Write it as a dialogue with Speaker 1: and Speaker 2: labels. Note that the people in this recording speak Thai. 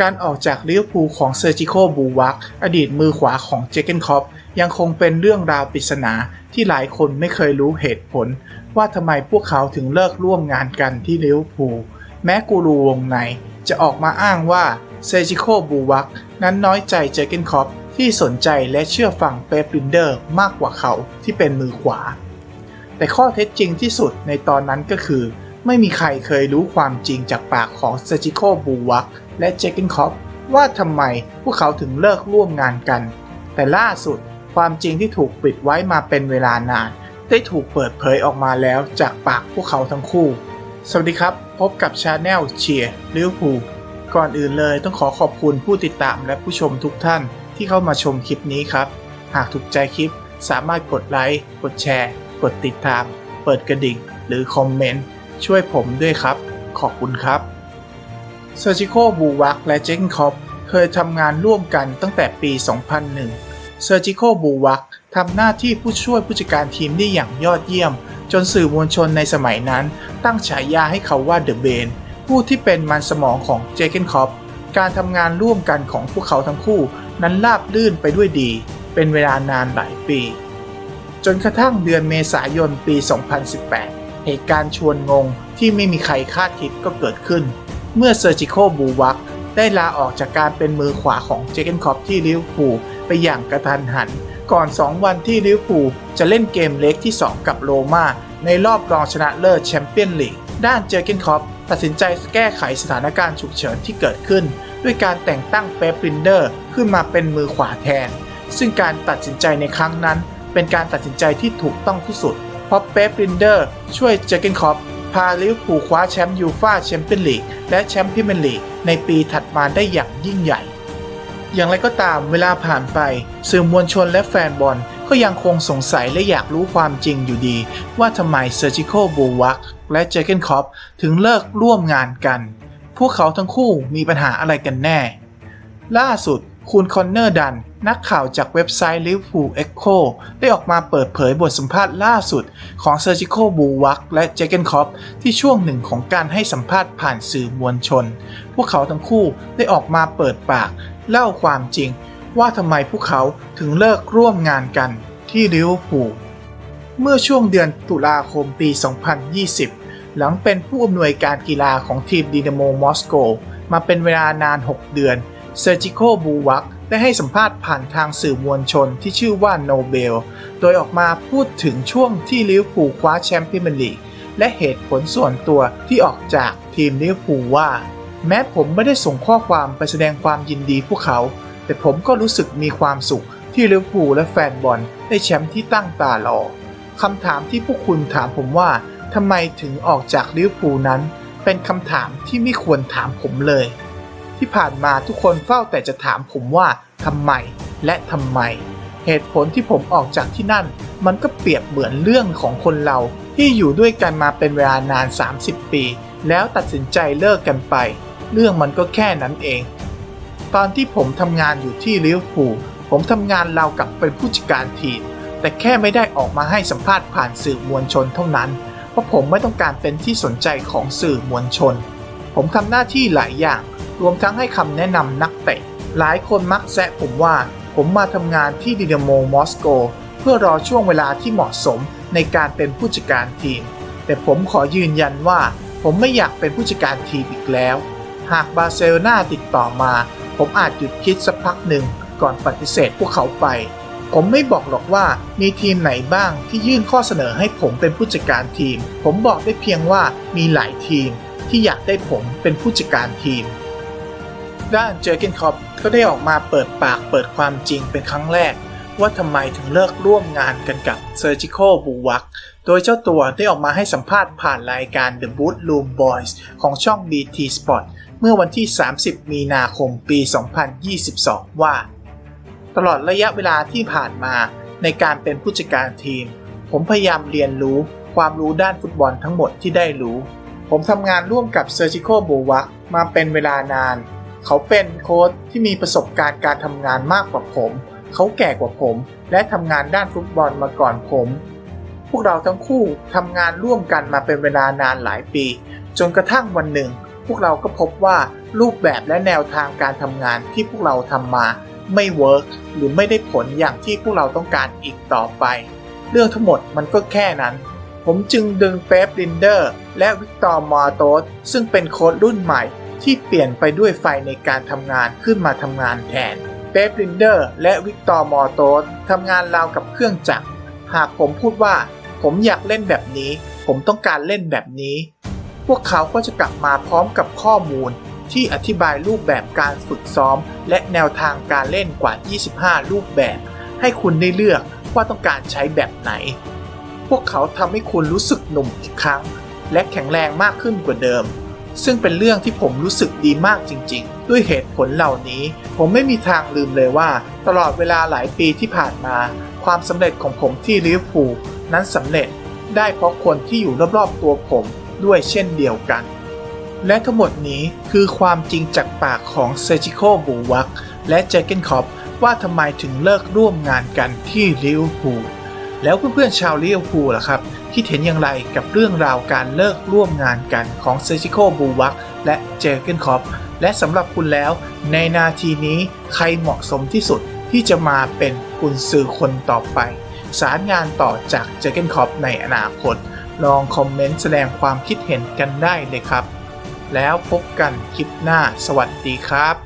Speaker 1: การออกจากลิเวอร์พูลของเซอร์จิโคบูวักอดีตมือขวาของเจเกนคอปยังคงเป็นเรื่องราวปริศนาที่หลายคนไม่เคยรู้เหตุผล ว่าทำไมพวกเขาถึงเลิกร่วมงานกันที่ลิเวอร์พูลแม้กูรูวงในจะออกมาอ้างว่าเซอร์จิโคบูวักนั้นน้อยใจเจเกนคอปที่สนใจและเชื่อฟังเป๊ปลินเดอร์มากกว่าเขาที่เป็นมือขวา แต่ข้อเท็จจริงที่สุดในตอนนั้นก็คือ ไม่มีใครเคยรู้ความจริงจากปากของเซอร์จิโคบูวัก และเจเกนคอปว่าทำไมพวกเขาถึงเลิกร่วมงานกัน แต่ล่าสุดความจริงที่ถูกปิดไว้มาเป็นเวลานาน ได้ถูกเปิดเผยออกมาแล้วจากปากพวกเขาทั้งคู่ สวัสดีครับ พบกับชาแนลเชียร์ลิวพูก่อนอื่นเลยต้องขอขอบคุณผู้ติดตามและผู้ชมทุกท่านที่เข้ามาชมคลิปนี้ครับ หากถูกใจคลิปสามารถกดไลค์ กดแชร์ กดติดตาม เปิดกระดิ่ง หรือคอมเมนต์ช่วยผมด้วยครับ ขอบคุณครับ เซอร์จิโคบูวักและเจนคอปเคยทำงานร่วมกันตั้งแต่ปี 2001 เซอร์จิโคบูวักทำหน้าที่ผู้ช่วยผู้จัดการทีมได้อย่างยอดเยี่ยม จนสื่อมวลชนในสมัยนั้น ตั้งฉายาให้เขาว่าเดอะเบนผู้ที่เป็นมันสมองของเจเกนคอปการทำงานร่วมกันของพวกเขาทั้งคู่ นั้นราบลื่นไปด้วยดี เป็นเวลานานหลายปี จนกระทั่งเดือนเมษายนปี 2018 เหตุการณ์ชวนงงที่ไม่มีใครคาดคิดก็เกิดขึ้น เมื่อเซอร์จิโคบูวักได้ลาออกจากการเป็นมือขวาของเจเกนคอปที่ลิเวอร์พูลไปอย่างกระทันหัน ก่อน 2 วันที่ลิเวอร์พูลจะเล่นเกมเล็กที่ 2 กับโรม่าในรอบรองชนะเลิศแชมเปี้ยนลีกด้านเจเกนคอปตัดสินใจแก้ไขสถานการณ์ฉุกเฉินที่เกิดขึ้น ด้วยการแต่งตั้งเป๊ปรินเดอร์ขึ้นมาเป็นมือขวาแทน ซึ่งการตัดสินใจในครั้งนั้น เป็นการตัดสินใจที่ถูกต้องที่สุด เพราะเป๊ปรินเดอร์ช่วยเจเกนคอป พาลิเวอร์พูลคว้าแชมป์ยูฟ่าแชมเปี้ยนลีกและแชมป์พรีเมียร์ลีกในปีถัดมาได้อย่างยิ่งใหญ่ อย่างไรก็ตามเวลาผ่านไปสื่อมวลชนและแฟนบอลก็ยังคงสงสัยและอยากรู้ความจริงอยู่ดี ว่าทำไมเซอร์จิโคบูวักและเจเกนคอปถึงเลิกร่วมงานกัน พวกเขาทั้งคู่มีปัญหาอะไรกันแน่ ล่าสุด คุณคอนเนอร์ดัน นักข่าวจากเว็บไซต์ Liverpool Echo ได้ออกมาเปิดเผยบทสัมภาษณ์ล่าสุดของเซอร์จิโคบูวักและเจเกนคอปที่ช่วงหนึ่งของการให้สัมภาษณ์ผ่านสื่อมวลชน พวกเขาทั้งคู่ได้ออกมาเปิดปาก เล่าความจริง ว่าทำไมพวกเขาถึงเลิกร่วมงานกันที่ลิเวอร์พูลเมื่อช่วงเดือนตุลาคมปี 2020 หลังเป็นผู้อำนวยการกีฬาของทีมดินาโมมอสโก มาเป็นเวลานาน 6 เดือน เซอร์จิโคบูวักได้ให้สัมภาษณ์ผ่านทางสื่อมวลชนที่ชื่อว่าโนเบล โดยออกมาพูดถึงช่วงที่ลิเวอร์พูลคว้าแชมป์พรีเมียร์ลีกและเหตุผลส่วนตัวที่ออกจากทีมลิเวอร์พูลว่า แม้ผมไม่ได้ส่งข้อความไปแสดงความยินดีพวกเขา แต่ผมก็รู้สึกมีความสุขที่ลิเวอร์พูลและแฟนบอลได้แชมป์ที่ตั้งตารอคำถามที่พวกคุณถามผมว่าทำไมถึงออกจากลิเวอร์พูลนั้น เป็นคำถามที่ไม่ควรถามผมเลย ที่ผ่านมาทุกคนเฝ้าแต่จะถามผมว่าทำไมและทำไม เหตุผลที่ผมออกจากที่นั่น มันก็เปรียบเหมือนเรื่องของคนเราที่อยู่ด้วยกันมาเป็นเวลานาน 30 ปี แล้วตัดสินใจเลิกกันไป เรื่องมันก็แค่นั้นเอง ตอนที่ผมทำงานอยู่ที่ลิเวอร์พูลผมทำงานเรากับเป็นผู้จัดการทีมแต่แค่ไม่ได้ออกมาให้สัมภาษณ์ผ่านสื่อมวลชนเท่านั้น เพราะผมไม่ต้องการเป็นที่สนใจของสื่อมวลชน ผมทำหน้าที่หลายอย่าง รวมทั้งให้คำแนะนำนักเตะ หลายคนมักแซะผมว่า ผมมาทำงานที่ดินาโมมอสโก เพื่อรอช่วงเวลาที่เหมาะสมในการเป็นผู้จัดการทีม แต่ผมขอยืนยันว่า ผมไม่อยากเป็นผู้จัดการทีมอีกแล้ว หากบาร์เซโลนาติดต่อมา ผมอาจหยุดคิดสักพักหนึ่งก่อนปฏิเสธพวกเขาไป ผมไม่บอกหรอกว่ามีทีมไหนบ้างที่ยื่นข้อเสนอให้ผมเป็นผู้จัดการทีม ผมบอกได้เพียงว่ามีหลายทีมที่อยากได้ผมเป็นผู้จัดการทีม ด้านเจอร์เกนคอปก็ได้ออกมาเปิดปากเปิดความจริงเป็นครั้งแรก ว่าทำไมถึงเลิกร่วมงานกันกับเซอร์จิโคบูวักโดยเจ้าตัวได้ออกมาให้สัมภาษณ์ผ่านรายการ The Boot Room Boys ของช่อง BT Sport เมื่อวันที่ 30 มีนาคมปี 2022 ว่า ตลอดระยะเวลาที่ผ่านมาในการเป็นผู้จัดการทีม ผมพยายามเรียนรู้ความรู้ด้านฟุตบอลทั้งหมดที่ได้รู้ ผมทำงานร่วมกับเซอร์จิโคบูวักมาเป็นเวลานาน เขาเป็นโค้ชที่มีประสบการณ์การทำงานมากกว่าผม เขาแก่กว่าผม และทำงานด้านฟุตบอลมาก่อนผม พวกเราทั้งคู่ทำงานร่วมกันมาเป็นเวลานานหลายปี จนกระทั่งวันหนึ่ง พวกเราก็พบว่ารูปแบบและแนวทางการทำงานที่พวกเราทำมาไม่เวิร์กหรือไม่ได้ผลอย่างที่พวกเราต้องการอีกต่อไป เรื่องทั้งหมดมันก็แค่นั้น ผมจึงดึงเป๊ปลินเดอร์ และวิกตอร์มอร์โตสซึ่งเป็นโค้ดรุ่นใหม่ ที่เปลี่ยนไปด้วยไฟในการทำงานขึ้นมาทำงานแทนเป๊ปลินเดอร์และวิกตอร์มอร์โตสทำงานราวกับเครื่องจักร หากผมพูดว่า ผมอยากเล่นแบบนี้ ผมต้องการเล่นแบบนี้ พวกเขาก็จะกลับมาพร้อมกับข้อมูล ที่อธิบายรูปแบบการฝึกซ้อม และแนวทางการเล่นกว่า 25 รูปแบบ ให้คุณได้เลือกว่าต้องการใช้แบบไหน พวกเขาทำให้คุณรู้สึกหนุ่มอีกครั้ง และแข็งแรงมากขึ้นกว่าเดิม ซึ่งเป็นเรื่องที่ผมรู้สึกดีมากจริง ๆ ด้วยเหตุผลเหล่านี้ ผมไม่มีทางลืมเลยว่า ตลอดเวลาหลายปีที่ผ่านมา ความสำเร็จของผมที่ลิเวอร์พูลนั้นสำเร็จได้เพราะคนที่อยู่รอบๆตัวผมด้วยเช่นเดียวกัน และทั้งหมดนี้คือความจริงจากปากของเซจิโคบูวักและเจเกนคอปว่าทำไมถึงเลิกร่วมงานกันที่ลิเวอร์พูลแล้วเพื่อนๆชาวลิเวอร์พูลล่ะครับ คิดเห็นอย่างไรกับเรื่องราวการเลิกร่วมงานกันของเซจิโคบูวักและเจเกนคอปและสำหรับคุณแล้ว ในนาทีนี้ใครเหมาะสมที่สุดที่จะมาเป็นกุนซือคนต่อไป สารงานต่อจากเจเกนคอปในอนาคต ลองคอมเมนต์แสดงความคิดเห็นกันได้เลยครับ แล้วพบกันคลิปหน้าสวัสดีครับ